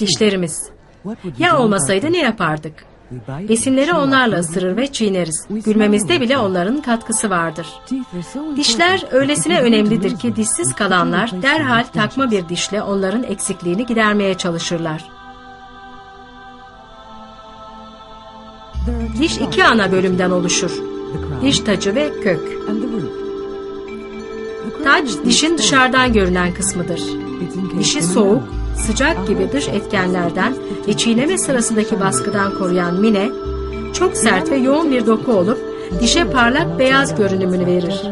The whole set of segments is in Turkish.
Dişlerimiz. Ya olmasaydı ne yapardık? Besinleri onlarla ısırır ve çiğneriz. Gülmemizde bile onların katkısı vardır. Dişler öylesine önemlidir ki dişsiz kalanlar derhal takma bir dişle onların eksikliğini gidermeye çalışırlar. Diş iki ana bölümden oluşur. Diş tacı ve kök. Taç dişin dışarıdan görünen kısmıdır. Dişi soğuk, sıcak gibi dış etkenlerden ve çiğneme sırasındaki baskıdan koruyan mine, çok sert ve yoğun bir doku olup dişe parlak beyaz görünümünü verir.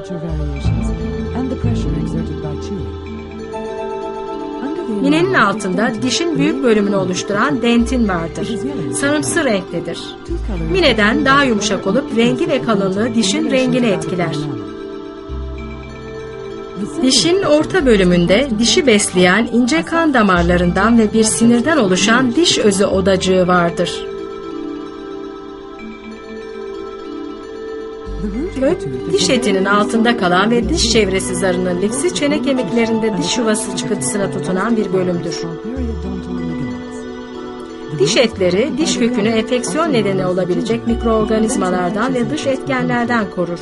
Minenin altında dişin büyük bölümünü oluşturan dentin vardır. Sarımsı renklidir. Mineden daha yumuşak olup rengi ve kalınlığı dişin rengini etkiler. Dişin orta bölümünde dişi besleyen ince kan damarlarından ve bir sinirden oluşan diş özü odacığı vardır. Kök, diş etinin altında kalan ve diş çevresi zarının lifsiz çene kemiklerinde diş yuvası çıkıntısına tutunan bir bölümdür. Diş etleri diş kökünü enfeksiyon nedeni olabilecek mikroorganizmalardan ve dış etkenlerden korur.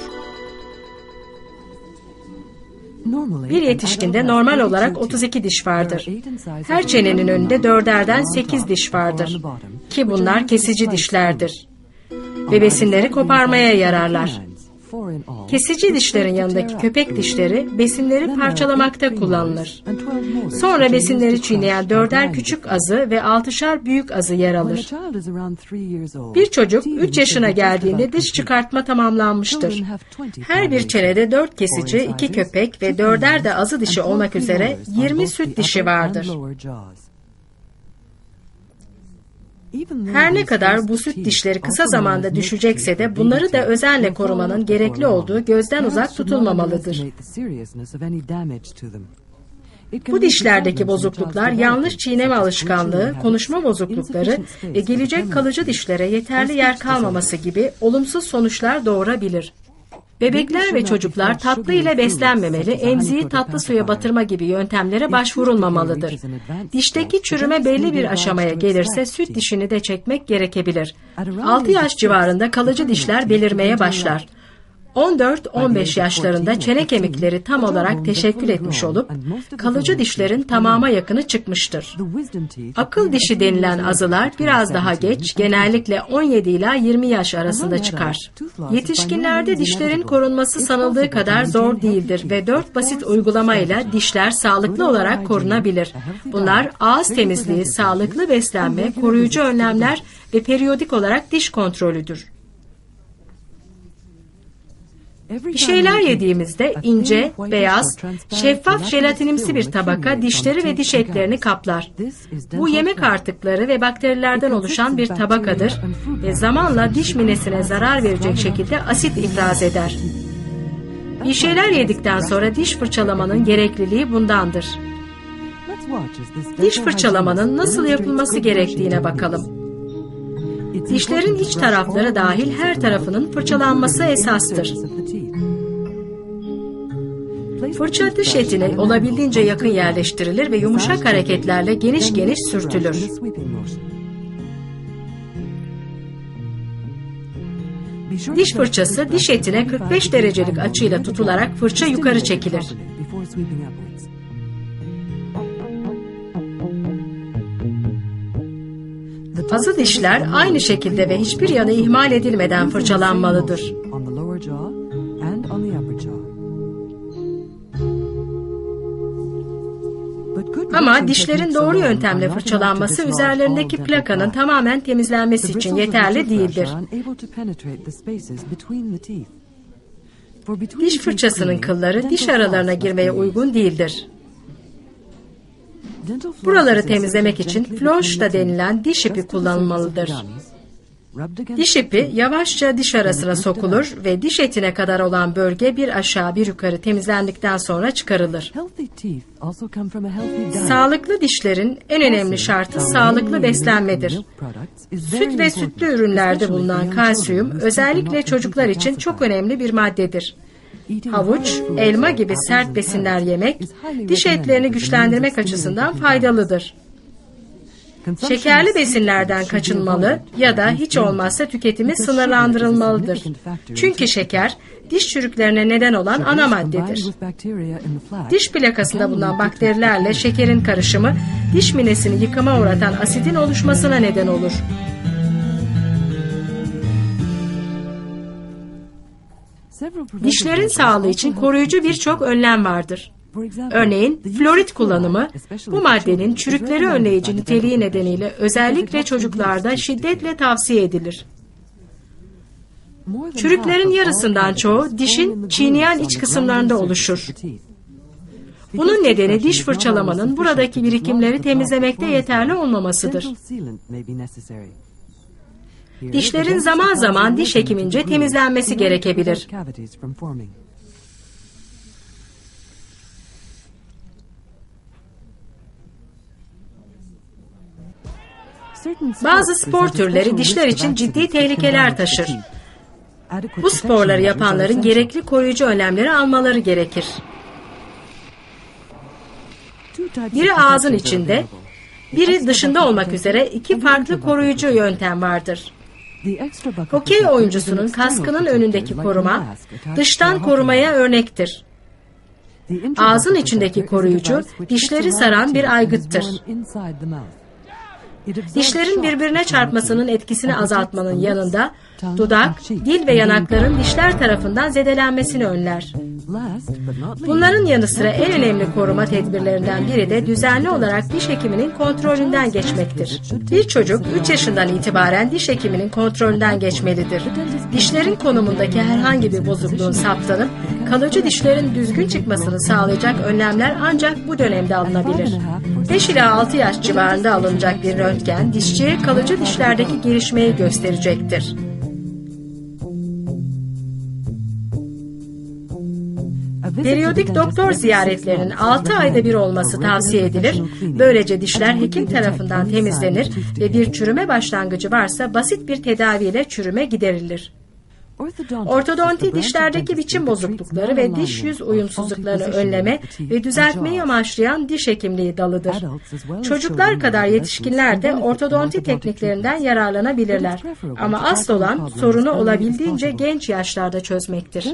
Bir yetişkinde normal olarak 32 diş vardır. Her çenenin önünde dörderden 8 diş vardır. Ki bunlar kesici dişlerdir. Ve besinleri koparmaya yararlar. Kesici dişlerin yanındaki köpek dişleri besinleri parçalamakta kullanılır. Sonra besinleri çiğneyen dörder küçük azı ve altışar büyük azı yer alır. Bir çocuk 3 yaşına geldiğinde diş çıkartma tamamlanmıştır. Her bir çenede 4 kesici, 2 köpek ve dörder de azı dişi olmak üzere 20 süt dişi vardır. Her ne kadar bu süt dişleri kısa zamanda düşecekse de bunları da özenle korumanın gerekli olduğu gözden uzak tutulmamalıdır. Bu dişlerdeki bozukluklar yanlış çiğneme alışkanlığı, konuşma bozuklukları ve gelecek kalıcı dişlere yeterli yer kalmaması gibi olumsuz sonuçlar doğurabilir. Bebekler ve çocuklar tatlı ile beslenmemeli, emziği tatlı suya batırma gibi yöntemlere başvurulmamalıdır. Dişteki çürüme belli bir aşamaya gelirse süt dişini de çekmek gerekebilir. 6 yaş civarında kalıcı dişler belirmeye başlar. 14-15 yaşlarında çene kemikleri tam olarak teşekkül etmiş olup kalıcı dişlerin tamama yakını çıkmıştır. Akıl dişi denilen azılar biraz daha geç genellikle 17 ila 20 yaş arasında çıkar. Yetişkinlerde dişlerin korunması sanıldığı kadar zor değildir ve 4 basit uygulamayla dişler sağlıklı olarak korunabilir. Bunlar ağız temizliği, sağlıklı beslenme, koruyucu önlemler ve periyodik olarak diş kontrolüdür. Bir şeyler yediğimizde ince, beyaz, şeffaf jelatinimsi bir tabaka dişleri ve diş etlerini kaplar. Bu yemek artıkları ve bakterilerden oluşan bir tabakadır ve zamanla diş minesine zarar verecek şekilde asit ifraz eder. Bir şeyler yedikten sonra diş fırçalamanın gerekliliği bundandır. Diş fırçalamanın nasıl yapılması gerektiğine bakalım. Dişlerin iç tarafları dahil her tarafının fırçalanması esastır. Fırça diş etine olabildiğince yakın yerleştirilir ve yumuşak hareketlerle geniş geniş sürtülür. Diş fırçası diş etine 45 derecelik açıyla tutularak fırça yukarı çekilir. Azı dişler aynı şekilde ve hiçbir yanı ihmal edilmeden fırçalanmalıdır. Ama dişlerin doğru yöntemle fırçalanması üzerlerindeki plakanın tamamen temizlenmesi için yeterli değildir. Diş fırçasının kılları diş aralarına girmeye uygun değildir. Buraları temizlemek için floş da denilen diş ipi kullanılmalıdır. Diş ipi yavaşça diş arasına sokulur ve diş etine kadar olan bölge bir aşağı bir yukarı temizlendikten sonra çıkarılır. Sağlıklı dişlerin en önemli şartı sağlıklı beslenmedir. Süt ve sütlü ürünlerde bulunan kalsiyum özellikle çocuklar için çok önemli bir maddedir. Havuç, elma gibi sert besinler yemek, diş etlerini güçlendirmek açısından faydalıdır. Şekerli besinlerden kaçınmalı ya da hiç olmazsa tüketimi sınırlandırılmalıdır. Çünkü şeker diş çürüklerine neden olan ana maddedir. Diş plakasında bulunan bakterilerle şekerin karışımı diş minesini yıkama uğratan asidin oluşmasına neden olur. Dişlerin sağlığı için koruyucu birçok önlem vardır. Örneğin florit kullanımı bu maddenin çürükleri önleyici niteliği nedeniyle özellikle çocuklarda şiddetle tavsiye edilir. Çürüklerin yarısından çoğu dişin çiğneyen iç kısımlarında oluşur. Bunun nedeni diş fırçalamanın buradaki birikimleri temizlemekte yeterli olmamasıdır. Dişlerin zaman zaman diş hekimince temizlenmesi gerekebilir. Bazı spor türleri dişler için ciddi tehlikeler taşır. Bu sporları yapanların gerekli koruyucu önlemleri almaları gerekir. Biri ağzın içinde, biri dışında olmak üzere iki farklı koruyucu yöntem vardır. Hokey oyuncusunun kaskının önündeki koruma, dıştan korumaya örnektir. Ağzın içindeki koruyucu, dişleri saran bir aygıttır. Dişlerin birbirine çarpmasının etkisini azaltmanın yanında dudak, dil ve yanakların dişler tarafından zedelenmesini önler. Bunların yanı sıra en önemli koruma tedbirlerinden biri de düzenli olarak diş hekiminin kontrolünden geçmektir. Bir çocuk 3 yaşından itibaren diş hekiminin kontrolünden geçmelidir. Dişlerin konumundaki herhangi bir bozukluğun saptanıp kalıcı dişlerin düzgün çıkmasını sağlayacak önlemler ancak bu dönemde alınabilir. 5 ila 6 yaş civarında alınacak bir röntgen dişçiye kalıcı dişlerdeki gelişmeyi gösterecektir. Periyodik doktor ziyaretlerinin 6 ayda bir olması tavsiye edilir. Böylece dişler hekim tarafından temizlenir ve bir çürüme başlangıcı varsa basit bir tedaviyle çürüme giderilir. Ortodonti dişlerdeki biçim bozuklukları ve diş yüz uyumsuzluklarını önleme ve düzeltmeyi amaçlayan diş hekimliği dalıdır. Çocuklar kadar yetişkinler de ortodonti tekniklerinden yararlanabilirler. Ama asıl olan sorunu olabildiğince genç yaşlarda çözmektir.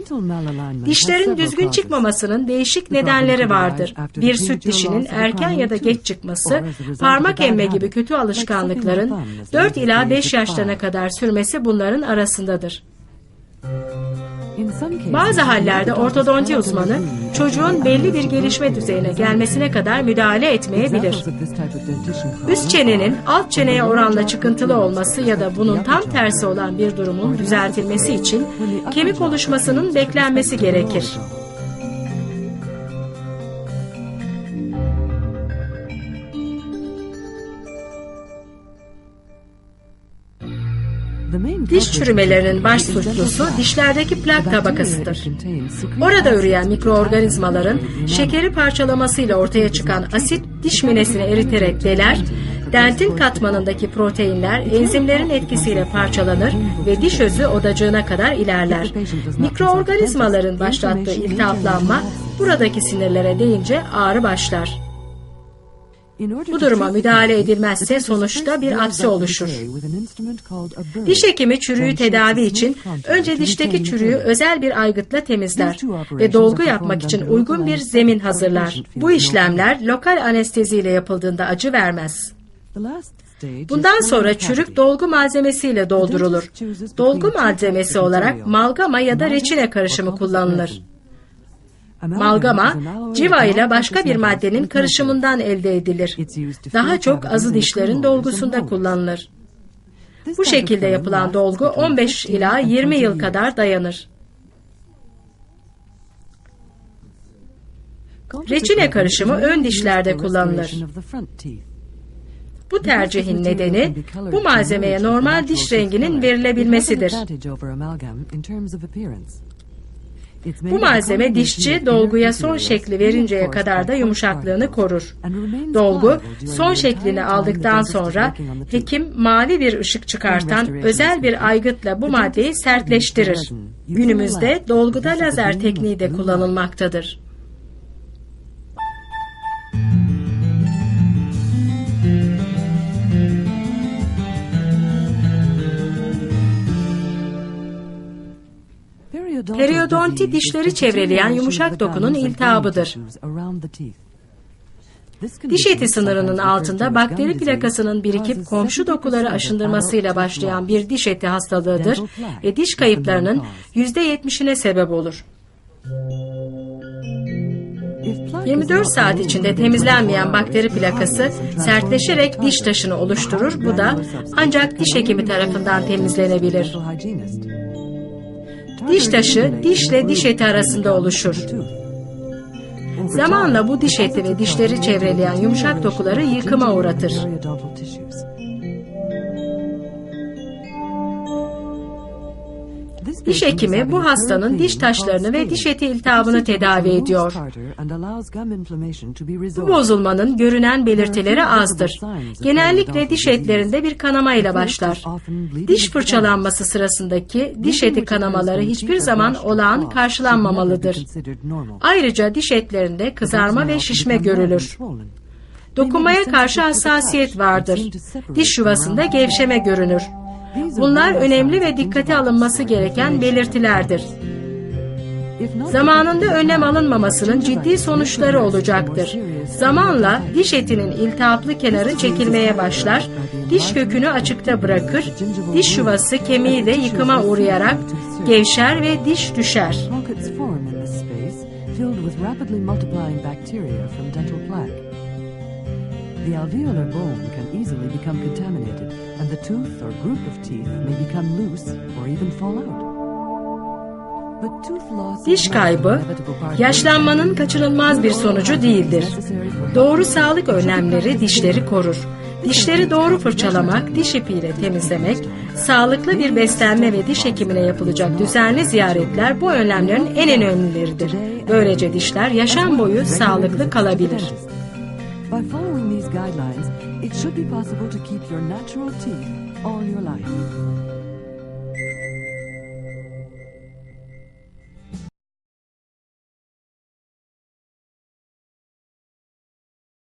Dişlerin düzgün çıkmamasının değişik nedenleri vardır. Bir süt dişinin erken ya da geç çıkması, parmak emme gibi kötü alışkanlıkların 4 ila 5 yaşlarına kadar sürmesi bunların arasındadır. Bazı hallerde ortodonti uzmanı çocuğun belli bir gelişme düzeyine gelmesine kadar müdahale etmeyebilir. Üst çenenin alt çeneye oranla çıkıntılı olması ya da bunun tam tersi olan bir durumun düzeltilmesi için kemik oluşmasının beklenmesi gerekir. Diş çürümelerinin baş suçlusu dişlerdeki plak tabakasıdır. Orada üreyen mikroorganizmaların şekeri parçalamasıyla ortaya çıkan asit diş minesini eriterek deler, dentin katmanındaki proteinler enzimlerin etkisiyle parçalanır ve diş özü odacığına kadar ilerler. Mikroorganizmaların başlattığı iltihaplanma buradaki sinirlere değince ağrı başlar. Bu duruma müdahale edilmezse sonuçta bir apse oluşur. Diş hekimi çürüğü tedavi için önce dişteki çürüğü özel bir aygıtla temizler ve dolgu yapmak için uygun bir zemin hazırlar. Bu işlemler lokal anesteziyle yapıldığında acı vermez. Bundan sonra çürük dolgu malzemesiyle doldurulur. Dolgu malzemesi olarak malgama ya da reçine karışımı kullanılır. Malgama, civa ile başka bir maddenin karışımından elde edilir. Daha çok azı dişlerin dolgusunda kullanılır. Bu şekilde yapılan dolgu 15 ila 20 yıl kadar dayanır. Reçine karışımı ön dişlerde kullanılır. Bu tercihin nedeni bu malzemeye normal diş renginin verilebilmesidir. Bu malzeme dişçi dolguya son şekli verinceye kadar da yumuşaklığını korur. Dolgu son şeklini aldıktan sonra hekim mavi bir ışık çıkartan özel bir aygıtla bu maddeyi sertleştirir. Günümüzde dolguda lazer tekniği de kullanılmaktadır. Periodonti dişleri çevreleyen yumuşak dokunun iltihabıdır. Diş eti sınırının altında bakteri plakasının birikip komşu dokuları aşındırmasıyla başlayan bir diş eti hastalığıdır ve diş kayıplarının %70'ine sebep olur. 24 saat içinde temizlenmeyen bakteri plakası sertleşerek diş taşını oluşturur. Bu da ancak diş hekimi tarafından temizlenebilir. Diş taşı dişle diş eti arasında oluşur. Zamanla bu diş eti ve dişleri çevreleyen yumuşak dokuları yıkıma uğratır. Diş hekimi bu hastanın diş taşlarını ve diş eti iltihabını tedavi ediyor. Bu bozulmanın görünen belirtileri azdır. Genellikle diş etlerinde bir kanama ile başlar. Diş fırçalanması sırasındaki diş eti kanamaları hiçbir zaman olağan karşılanmamalıdır. Ayrıca diş etlerinde kızarma ve şişme görülür. Dokunmaya karşı hassasiyet vardır. Diş yuvasında gevşeme görünür. Bunlar önemli ve dikkate alınması gereken belirtilerdir. Zamanında önlem alınmamasının ciddi sonuçları olacaktır. Zamanla diş etinin iltihaplı kenarı çekilmeye başlar, diş kökünü açıkta bırakır, diş yuvası kemiği de yıkıma uğrayarak gevşer ve diş düşer. The alveolar bone can easily become contaminated, and the tooth or group of teeth may become loose or even fall out. Diş kaybı, yaşlanmanın kaçınılmaz bir sonucu değildir. Doğru sağlık önlemleri dişleri korur. Dişleri doğru fırçalamak, diş ipiyle temizlemek, sağlıklı bir beslenme ve diş hekimine yapılacak düzenli ziyaretler bu önlemlerin en önemlileridir. Böylece dişler yaşam boyu sağlıklı kalabilir. By following these guidelines, it should be possible to keep your natural teeth all your life.